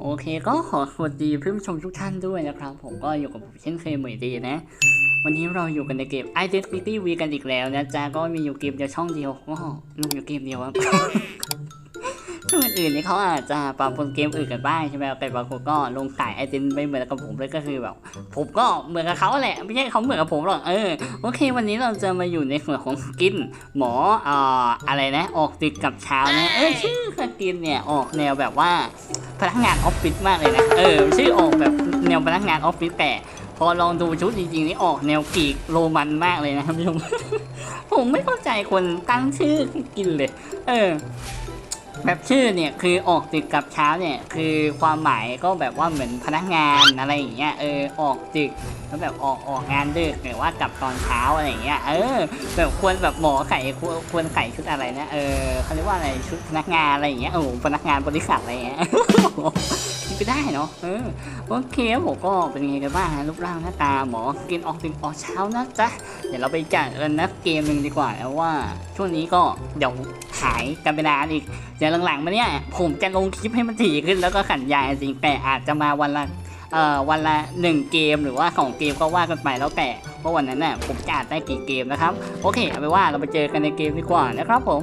โอเคก็ขอสวัสดีเพื่อนผู้ชมทุกท่านด้วยนะครับ ผมก็อยู่กับผมเช่นเคยเหมือนดีนะ วันนี้เราอยู่กันในเกม Identity V กันอีกแล้วนะจ๊ะก็มีอยู่เกมเดียวช่องเดียวก็ลงอยู่เกมเดียวครับ ซึ่งอื่นๆนี่เขาอาจจะปรับปรุงเกมอื่นกันบ้างใช่ไหมแต่บางคนก็ลงสายไอเดนไม่เหมือนกับผมเลยก็คือแบบผมก็เหมือนกับเขาแหละไม่ใช่เขาเหมือนกับผมหรอกเออโอเค วันนี้เราจะมาอยู่ในส่วนของสกิน หมอเอ่ออะไรนะ ออกติดกับเช้านะเออชื่อสกินเนี่ยออกแนวแบบว่าพนักงานออฟฟิศมากเลยนะเออชื่อออกแบบแนวพนักงานออฟฟิศแต่พอลองดูชุดจริงๆนี่ออกแนวกรีกโรมันมากเลยนะท่านผู้ชมผมไม่เข้าใจคนตั้งชื่อกินเลย เออ แบบชื่อเนี่ยคือออกติดกับเช้าเนี่ยคือความหมายก็แบบว่าเหมือนพนักงานอะไรอย่างเงี้ยเออออกดึกแล้วแบบออกออกงานดึกหรือว่ากลับตอนเช้าอะไรอย่างเงี้ยเออแบบควรแบบหมอไข่ควรควรไข่ชุดอะไรนะเออเขาเรียกว่าอะไรชุดพนักงานอะไรอย่างเงี้ยโอ้พนักงานบริษัทอะไรอย่างเงี้ย ไปได้เนาะเออโอเคผมก็เป็นไงกันบ้างรูปร่างหน้าตาหมอกินออกตินออกเช้านะจ๊ะเดี๋ยวเราไปจัดกันนะเกมหนึ่งดีกว่านะว่า ช่วงนี้ก็เดี๋ยวหายกันไปนานอีกเดี๋ยวหลังๆมาเนี่ยผมจะลงคลิปให้มันถี่ขึ้นแล้วก็ขันยายจริงแต่อาจจะมาวันละเอ่อวันละหนึ่งเกมหรือว่าสองเกมก็ว่ากันไปแล้วแต่ว่าวันนั้นน่ะผมจะอาจได้กี่เกมนะครับโอเคเอาไปว่าเราไปเจอกันในเกมดีกว่านะครับผม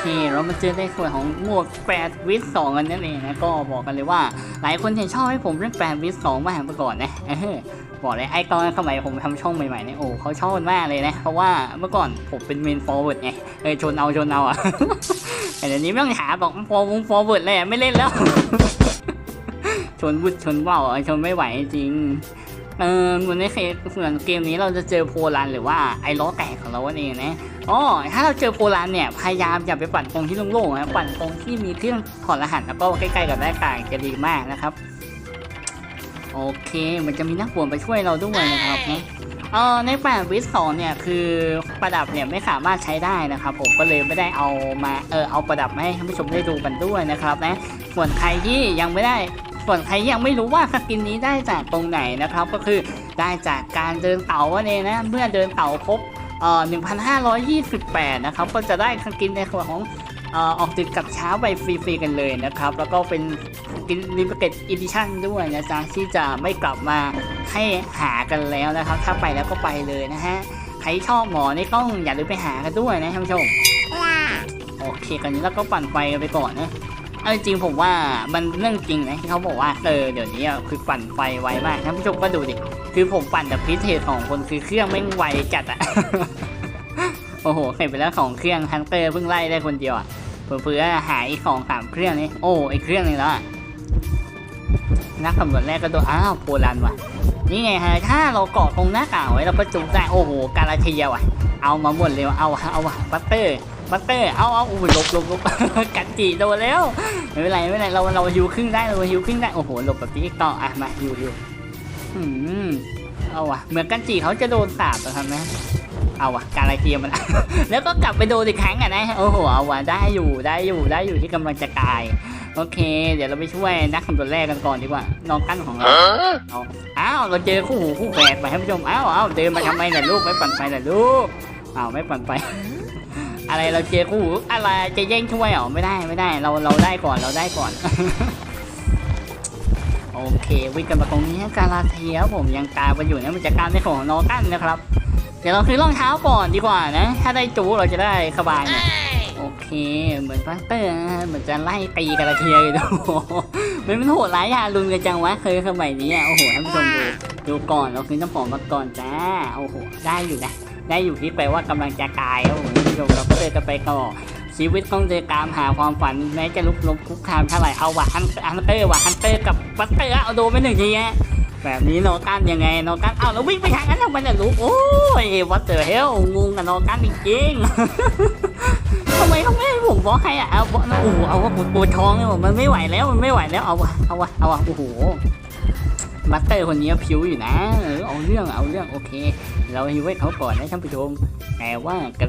เค เรามาเจอในส่วนของหมวด8วิส2กันนั่นเองนะก็บอกกันเลยว่า หลายคนเห็นชอบให้ผมเล่น8วิส2มาเมื่อก่อนนะบอกเลยไอ้ตอนสมัยผมทำช่องใหม่ๆเนี่ยโอ้เขาชอบมากเลยนะ เพราะว่าเมื่อก่อนผมเป็นเมนฟอร์เวิร์ดไงเออชนเอาชนเอาอะแต่เดี๋ยวนี้ไม่ต้องหาบอกฟอร์วงฟอร์เวิร์ดเลยไม่เล่นแล้ว ชนวุดชนว่าวชนไม่ไหวจริง เออเหมือนในเคสเหมือนเกมนี้เราจะเจอโพลันหรือว่าไอ้ล้อแตกของเราเองนะอ๋อถ้าเราเจอโพลันเนี่ยพยายามอย่าไปปั่นตรงที่โล่งๆนะปั่นตรงที่มีเครื่องถอดรหัสแล้วก็ใกล้ๆกับหน้ากากจะดีมากนะครับ โอเค มันจะมีนักบวชไปช่วยเราด้วยนะครับนะเออในแปดวิสองเนี่ยคือประดับเนี่ยไม่สามารถใช้ได้นะครับ ผมก็เลยไม่ได้เอามาเออเอาประดับมาให้ท่านผู้ชมได้ดูกันด้วยนะครับนะส่วนใครที่ยังไม่ได้ ส่วนใครยังไม่รู้ว่าสกินนี้ได้จากตรงไหนนะครับ ก็คือได้จากการเดินเต่านั่นเองนะเมื่อเดินเต่าครบเอ่อ1,528 นะครับ ก็จะได้สกินในส่วนของเอ่อออกติดกับเช้าไปฟรีๆกันเลยนะครับ แล้วก็เป็นสกินลิมิเต็ดอีดิชั่นด้วยนะจ๊ะที่จะไม่กลับมาให้หากันแล้วนะครับ ถ้าไปแล้วก็ไปเลยนะฮะใครชอบหมอนี่ต้องอย่าลืมไปหากันด้วยนะท่านผู้ชมโอเคกันนี้แล้วก็ปั่นไฟกันไปก่อนนะ เอาจริงผมว่ามันเรื่องจริงนะที่เขาบอกว่าเออเดี๋ยวนี้คือปั่นไฟไวมากท่านผู้ชมก็ดูดิคือผมปั่นแต่พิเศษของคนคือเครื่องไม่งไวจัดอะโอ้โหเห็นไปแล้วของเครื่องฮันเตอร์เพิ่งไล่ได้คนเดียวอะเผื่อหายอีกสองสามเครื่องนี้โอ้อีกเครื่องนึงแล้วอะนักสำรวจแรกก็โดนอ้าวโปลันว่ะนี่ไงฮะถ้าเราเกาะตรงหน้ากากไว้เราก็จุได้โอ้โหกาลาเทียว่ะ เอามาหมดเลยว่ะเอาเอาว่ะบัตเตอร์ บัตเตอร์ เอาเอาอุ้ยหลบหลบหลบกัดจีโดนแล้ว ไม่เป็นไรไม่เป็นไร เราเราฮิวครึ่งได้ เราฮิวครึ่งได้ โอ้โห หลบแบบนี้ต่อ อะ มาฮิวฮิวอืมเอาว่ะ เหมือนกันจีเขาจะโดนสาบนะครับนะเอาว่ะ การไลเทียมัน แล้วก็กลับไปโดนอีกครั้งอะนะ โอ้โห เอาว่ะ ได้อยู่ ได้อยู่ ได้อยู่ที่กำลังจะตาย โอเค เดี๋ยวเราไปช่วยนักสำรวจแรกกันก่อนดีกว่า น้องกั้นของเราเอาอ้าว เราเจอคู่หูคู่แฝดไปให้ผู้ชม อ้าวอ้าวเดินมาทำไมน่ะลูก ไม่ปั่นไฟน่ะลูกอ้าวไม่ปั่นไฟ อะไรเราเจอคู่หูอะไรจะแย่งช่วยเหรอไม่ได้ไม่ได้ เราเราได้ก่อนเราได้ก่อน โอเค วิ่งกันมาตรงนี้กาลาเทียผมยังตามไปอยู่นะมันจะการในของนอกันนะครับ เดี๋ยวเราคือรองเท้าก่อนดีกว่านะ ถ้าได้จูเราจะได้สบายเนี่ยโอเค เหมือนฟัสเตอร์นะเหมือนจะไล่ตีกาลาเทียเลยดูมันมันโหดร้ายยาลุนกันจังวะเคยสมัยนี้อะโอ้โหท่านผู้ชมดูดูก่อนเราคือน้ำหอมมาก่อนจ้าโอ้โหได้อยู่นะได้อยู่ที่แปลว่ากำลังจะตายครับผมท่า นผู้ชมเราก็เลยจะไปต่อชีวิตต้องเดินตามหาความฝันแม้จะลุกล้มคุกคามเท่าไหร่เอาว่ะฮันฮันเตอร์ว่ะฮันเตอร์กับบัสเตอร์เอาโดนไปหนึ่งทีฮะแบบนี้โนกันยังไงโนกันเอาแล้ววิ่งไปทางนั้นทำไมเนี่ยลูกโอ้ยวัตเตอร์เฮลงงกับโนกันจริงทำไมเขาไม่ให้ผมบอกให้อะเอาบอกโอ้โหเอาว่าปวดท้องเลยมันไม่ไหวแล้วมันไม่ไหวแล้วเอาวะเอาวะเอาวะโอ้โหบัสเตอร์คนนี้ผิวอยู่นะเออเอาเรื่องเอาเรื่องโอเค เราฮิวให้เขาก่อนนะท่านผู้ชมแต่ว่ากระ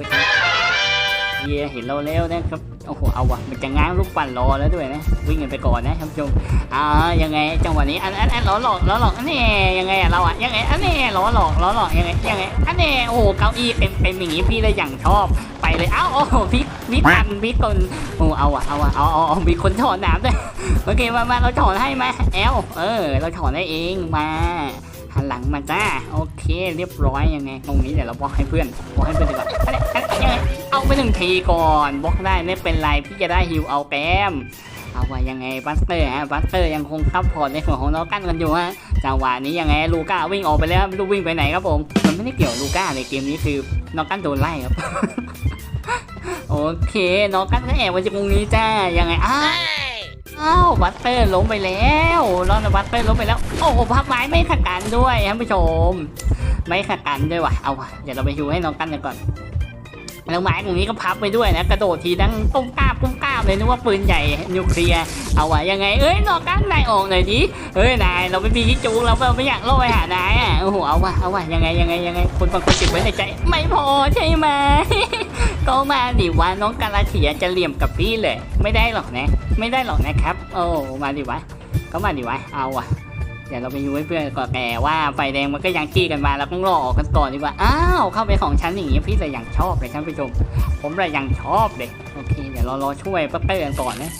เฮียเห็นเราแล้วนะครับโอ้โหเอาวะมันจะง้างลูกปั่นรอแล้วด้วยนะวิ่งกันไปก่อนนะท่านผู้ชมอ่ายังไงจังหวะนี้อันอันอันล้อหลอกล้อหลอกอันนี้ยังไงอะเราอะยังไงอันนี้ล้อหลอกล้อหลอกยังไงยังไงอันนี้โอ้โหเก้าอี้เป็นเป็นอย่างงี้พี่เลยอย่างชอบไปเลยเอ้าโอ้โหพี่พี่ปั่นพี่คนโอ้เอาอะเอาอะเอาเอาเอามีคนถอนน้ำด้วยโอเคมามาเราถอนให้มาแอลเออ เราถอนได้เองมา หันหลังมาจ้า โอเค เรียบร้อยยังไง ตรงนี้เดี๋ยวเราบล็อกให้เพื่อนบล็อกให้เพื่อนดีกว่าอันนี้อันนี้ยังไงเอาไปหนึ่งทีก่อนบล็อกได้ไม่เป็นไรพี่จะได้ฮิวเอาแก้มเอาไว้ยังไงบัสเตอร์ฮะบัสเตอร์ยังคงซับพอร์ตในส่วนของน้องกั้นกันอยู่ฮะจังหวะนี้ยังไงลูก้าวิ่งออกไปแล้วไม่รู้วิ่งไปไหนครับผมมันไม่ได้เกี่ยวลูก้าในเกมนี้คือน้องกั้นโดนไล่ครับโอเคน้องกั้นก็แอบมาจากตรงนี้จ้ายังไงอ้า อ้าวบัสเตอร์ล้มไปแล้วน้องบัสเตอร์ล้มไปแล้ว โอ้พับไม้ไม่ขัดกันด้วยท่านผู้ชม ไม่ขัดกันด้วยว่ะ เอาว่ะ เดี๋ยวเราไปดูให้น้องกั้นกันก่อนแล้วไม้ตรงนี้ก็พับไปด้วยนะ กระโดดทีดังตุ้มก้าบตุ้มก้าบเลยนึกว่าปืนใหญ่นิวเคลียร์ เอาว้ยังไง เอ้ยน้อกกันนายออกหน่อยดิ เอ้ยนายเราไม่มีที่จูงเราไม่อยากล่อไปหานายอะ โอ้โห เอาวะเอาวะยังไงยังไงยังไงคนบางคนเก็บไว้ในใจ ไม่พอใช่ไหม ก็มาดิวะน้องกาลาเทียจะเหลี่ยมกับพี่เลย ไม่ได้หรอกนะ ไม่ได้หรอกนะครับ โอ้มาดิวะก็มาดิวะเอาวะเดี๋ยวเราไปยูให้เพื่อนก่อนแกว่าไฟแดงมันก็ยังจี้กันมาเราต้องรอออกกันก่อนดีกว่าอ้าวเข้าไปของฉันอย่างนี้พี่เลยยังชอบเลยท่านผู้ชม ผมเลยยังชอบเลยโอเคเดี๋ยวเรารอช่วยปัตเตอร์กันก่อนนะ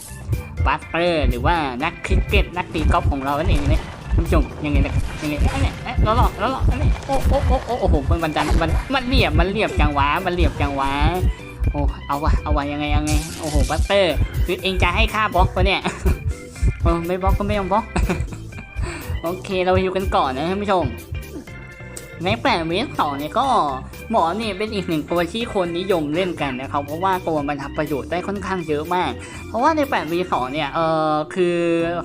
ปัตเตอร์หรือว่านักคริกเก็ตนักตีกอล์ฟของเรานั่นเองนะ ท่านผู้ชมยังไงนะยังไงอันเนี้ยเอ๊ะราหลอกเราหลอกอันนี้โอ้โอ้โอ้โอ้โอ้โหมันมันดันมันมันเหลี่ยมมันเหลี่ยมจังหวะมันเหลี่ยมจังหวะโอ้เอาวะเอาวะยังไงยังไงโอ้โหปัตเตอร์คือเองจะให้ค่าบล็อกปะเนี่ยโอ้ไม่บล็อกก็ไม่ยอมบล็อกโอเคเราอยู่กันก่อนนะท่านผู้ชมในแปดเมตรสองเนี่ยก็ หมอเนี่ยเป็นอีกหนึ่งตัวที่คนนิยมเล่นกันนะครับเพราะว่าตัวมันทำประโยชน์ได้ค่อนข้างเยอะมาก เพราะว่าใน 8 v 2เนี่ยเออคือ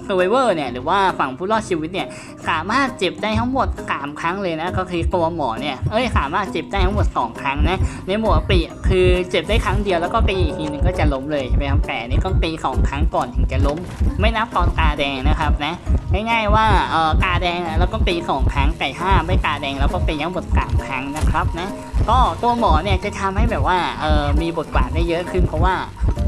survivor เนี่ยหรือว่าฝั่งผู้รอดชีวิตเนี่ยสามารถเจ็บได้ทั้งหมด 3 ครั้งเลยนะก็คือตัวหมอเนี่ยเอ้ยสามารถเจ็บได้ทั้งหมด 2 ครั้งนะในหมวดปีคือเจ็บได้ครั้งเดียวแล้วก็ตีอีกทีหนึงก็จะล้มเลยใช่ไหมครับแต่นี่ต้องตีสองครั้งก่อนถึงจะล้ม ไม่นับตอนตาแดงนะครับนะง่ายๆว่าเออกาแดงแล้วก็ตีสองครั้งไก่ห้าไม่กาแดงแล้วก็ตีทั้งหมดสามครั้งนะครับนะก็ตัวหมอเนี่ยจะทำให้แบบว่าเออมีบทบาทได้เยอะขึ้นเพราะว่า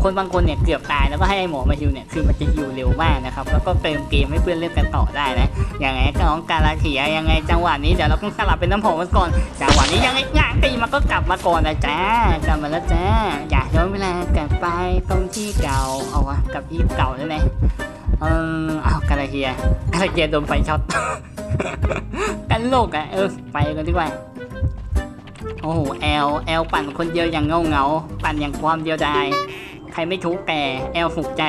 คนบางคนเนี่ยเกือบตายแล้วก็ให้ไอ้หมอมาฮิวเนี่ยคือมันจะฮิวเร็วมากนะครับแล้วก็เติมเกมให้เพื่อนเล่นกันต่อได้นะอย่างไงก็น้องการาเทียยังไงจังหวะนี้เดี๋ยวเราต้องสลับเป็นน้ำหอมกันก่อนจังหวะนี้ยังไงงานตีมันก็กลับมาก่อนนะจ้ากลับมาแล้วจ้าอยากย้อนเวลากลับไปตรงที่เก่าเอาวะกับที่เก่าได้ไหมเออเอากาลาเทียกาลาเทียโดนไฟช็อตกันโลกอะเออไปกันดีกว่า โอ้โหแอลแอลปั่นคนเดียวอย่างเงาเงาปั่นอย่างความเดียวดายใครไม่ทุกแต่แอลถูกใจ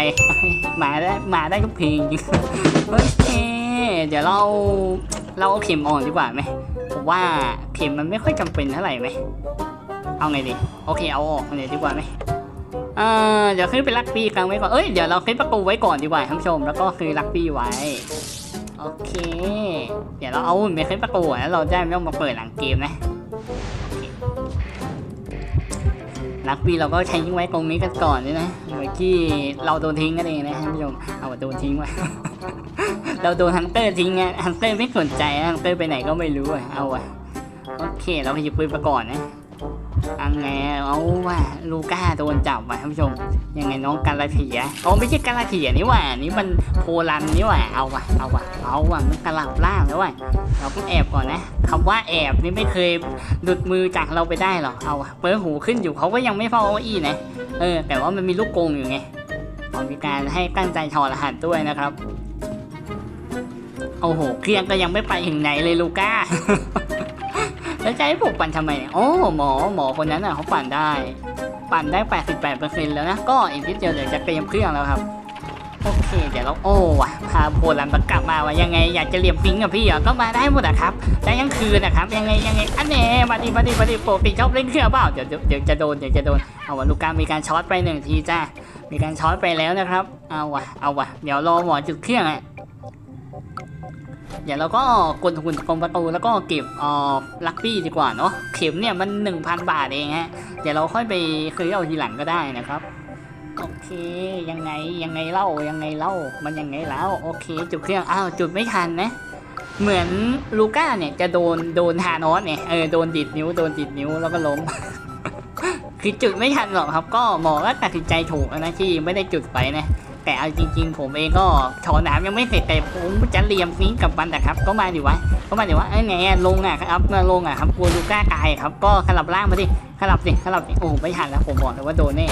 มาได้มาได้ทุกเพลงโอเคเดี๋ยวเราเราเอาเข็มออกดีกว่าไหมผมว่าเข็มมันไม่ค่อยจำเป็นเท่าไหร่ไหมเอาไงดีโอเคเอาออกเลยดีกว่าไหมเออเดี๋ยวขึ้นไปลักปีกลางไว้ก่อนเอ้ยเดี๋ยวเราขึ้นประตูไว้ก่อนดีกว่าท่านผู้ชมแล้วก็คือลักปีไว้โอเค เดี๋ยวเราเอาหุ่นไปขึ้นประตูแล้วเราได้ไม่ต้องมาเปิดหลังเกมนะ ลักปีเราก็ใช้ทิ้งไว้ตรงนี้กันก่อนนี่นะเมื่อกี้เราโดนทิ้งกันเองนะท่านผู้ชมเอาโดนทิ้งไว้เราโดนฮันเตอร์ทิ้งไงฮันเตอร์ไม่สนใจฮันเตอร์ไปไหนก็ไม่รู้อะเอาอะโอเค เราไปหยิบปืนมาก่อนนะ อังไงเอาว่ะลูก้าโดนจับว่ะท่านผู้ชม ยังไงน้องกาลาเทียอ๋อไม่ใช่กาลาเทียนี่ว่านี่มันโพลันนี่ว่าเอาว่ะเอาว่ะเอาว่ะมันกระลับล่างแล้วว่ะเราต้องแอบก่อนนะคำว่าแอบนี่ไม่เคยหลุดมือจากเราไปได้หรอกเอาว่ะเปิดหูขึ้นอยู่เขาก็ยังไม่เฝ้าเอาอี้นะเออ แต่ว่ามันมีลูกกงอยู่ไงอ๋อมีการให้ตั้งใจถอดรหัสด้วยนะครับโอ้โหเครื่องก็ยังไม่ไปถึงไหนเลยลูก้า แล้วจะให้ผมปั่นทำไมเนี่ยโอ้หมอหมอคนนั้นอะเขาปั่นได้ ปั่นได้ 88%แล้วนะ ก็อีกนิดเดียวเดี๋ยวจะเตรียมเครื่องแล้วครับ โอเค เดี๋ยวเราโอ้ว่ะพาโบรันกลับมาว่ายังไงอยากจะเรียมฟิงกับพี่เหรอก็มาได้หมดอะครับได้ยังคืนนะครับ ยังไงยังไงอันเน่มาดิมาดิมาดิปกติชอบเล่นเครื่องเปล่าเดี๋ยวเดี๋ยวเดี๋ยวจะโดนเดี๋ยวจะโดนเอาวะลูกกามีการช็อตไปหนึ่งทีจ้ามีการช็อตไปแล้วนะครับ เอาวะเอาวะเดี๋ยวรอหมอจุดเครื่องอะ เดี๋ยวเราก็กดหุ่นตรงประตูแล้วก็เก็บเอ่อลักบี้ดีกว่าเนาะเข็มเนี่ยมัน 1,000 บาทเองฮะเดี๋ยวเราค่อยไปซื้อเอาทีหลังก็ได้นะครับโอเคยังไงยังไงเล่ายังไงเล่ามันยังไงแล้วโอเค จุดเครื่องอ้าวจุดไม่ทันนะเหมือนลูก้าเนี่ยจะโดนโดนฮานอสเนี่ยเออโดนดิดนิ้วโดนดิดนิ้วแล้วก็ล้ม คือจุดไม่ทันหรอกครับ ก็หมอก็ตัดสินใจถูกนะที่ไม่ได้จุดไปนะ แต่เอาจริง ๆ ผมเองก็ถอน้ำยังไม่เสร็จแต่ผมจะเรียมนี้กับมันนะครับ ก็มาดิวะก็มาดิวะไอ้ไงลงอะครับมาลงอะครับกลัวลูก้ากายครับ ก็ขลับล่างมาดิขลับสิขลับสิโอ้ไม่ทันแล้วผมบอกเลยว่าโดนแน่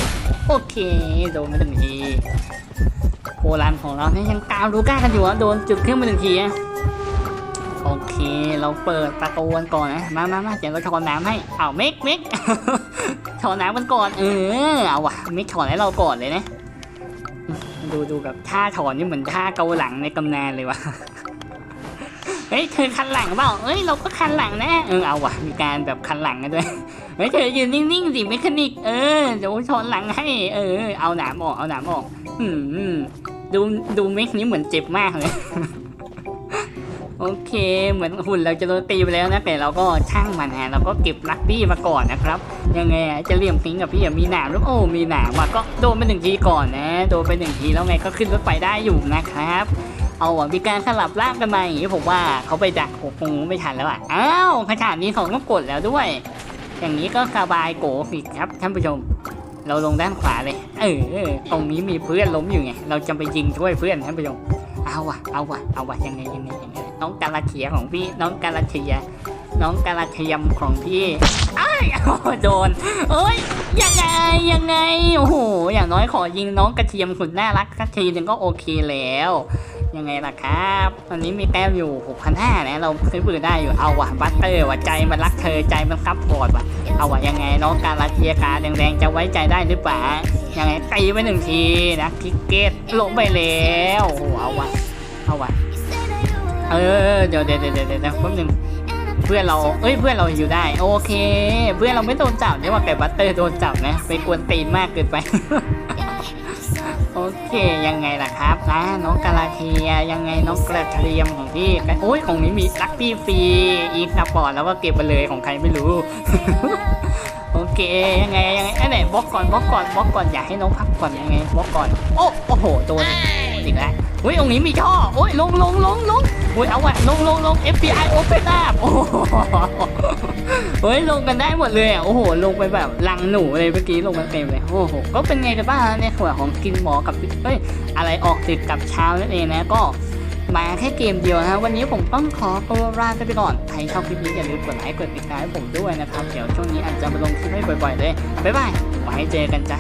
โอเคโดนไมาหนึ่งทีโคลันของเราเนี่ยยังตามลูก้ากันอยู่อะโดนจุดขึ้นมาหนึ่งทีอะโอเค เราเปิดประตูกันก่อนนะ มามามาเดี๋ยวเราถอนน้ำให้ เอาเมกเมกถอนน้ำกันก่อน เออ เอาวะเมกถอนให้เราก่อนเลยนะ ดูดูแบบท่าถอนนี่เหมือนท่าเกาหลังในตำนานเลยวะเฮ้ยเธอคันหลังเปล่าเอ้ยเราก็คันหลังนะเออเอาวะมีการแบบคันหลังกันด้วยเฮ้ยเธอยืนนิ่งๆสิเมคานิกเออเดี๋ยวถอนหลังให้ เออ เอาหนามออกเอาหนามออก อืมดูดูเมคนี้เหมือนเจ็บมากเลย โอเค เหมือนหุ่นเราจะโดนตีไปแล้วนะ แต่เราก็ช่างมันฮะเราก็เก็บลักบี้มาก่อนนะครับ ยังไงจะเลี่ยมทิ้งกับพี่มีหนามหรือโอ้มีหนามอะก็โดนไปหนึ่งทีก่อนนะ โดนไปหนึ่งทีแล้วไงก็ขึ้นรถไฟได้อยู่นะครับเอาอะมีการสลับร่างกันมาอย่างนี้ผมว่าเขาไปดักผมคงไม่ทันแล้วอะอ้าวขนานี้สองก็กดแล้วด้วย อย่างนี้ก็สบายโกสิครับท่านผู้ชม เราลงด้านขวาเลยเออตรงนี้มีเพื่อนล้มอยู่ไง เราจะไปยิงช่วยเพื่อนท่านผู้ชมเอาวะเอาวะเอาวะยังไงยังไงยังไง น้องกาลาเทียของพี่น้องกาลาเทีย น้องกาลาเทียมของพี่ไอ้ายโอ้โดนเอ้ยยังไงยังไงโอ้โหอย่างน้อยขอยิงน้องกระเทียมสุดน่ารักสักทีหนึ่งก็โอเคแล้วยังไงล่ะครับตอนนี้มีแต้มอยู่6,500นะเราซื้อปืนได้อยู่เอาว่ะบัตเตอร์ว่ะใจมันรักเธอใจมันซับพอร์ตว่ะเอาว่ะยังไงน้องการลาเทียกาแดงๆจะไว้ใจได้หรือเปล่ายังไงตีไปหนึ่งทีนะคิกเก็ตลงไปแล้วโอ้โหเอาว่ะเอาว่ะ เออเดี๋ยวเดี๋ยวเดี๋ยวเดี๋ยวเดี๋ยวแป๊บนึงเพื่อนเราเอ้ยเพื่อนเราอยู่ได้ โอเค เพื่อนเราไม่โดนจับเนี่ยว่าแต่บัตเตอร์โดนจับนะไปกวนตีนมากเกินไป โอเคยังไงล่ะครับนะน้องกาลาเทียยังไงน้องกระเทียมของพี่โอ้ยของนี้มีลักปี้ฟรีอีกสปอร์ตแล้วก็เก็บไปเลยของใครไม่รู้โอเคยังไงยังไงไอ้ไหนบล็อกก่อนบล็อกก่อนบล็อกก่อนอยากให้น้องพักก่อนยังไงบล็อกก่อนโอ้โอ้โหโดนอีกแล้ว อุ้ยตรงนี้มีท่อโอ้ยลงลงลงลงอุ้ยเอาว่ะลงลงลง FBI Open Up โอ้โหเฮ้ยลงกันได้หมดเลยอะโอ้โหลงไปแบบลังหนูเลยเมื่อกี้ลงมาเต็มเลยโอ้โหก็เป็นไงกันบ้างในส่วนของกินหมอกับเฮ้ยอะไรออกติดกับเช้านั่นเองนะก็มาแค่เกมเดียวนะวันนี้ผมต้องขอตัวลาไปก่อนใครชอบคลิปนี้อย่าลืมกดไลค์กดติดตามให้ผมด้วยนะครับ เดี๋ยวช่วงนี้อาจจะมาลงคลิปให้บ่อยๆเลยบ๊ายบายไว้เจอกันจ้า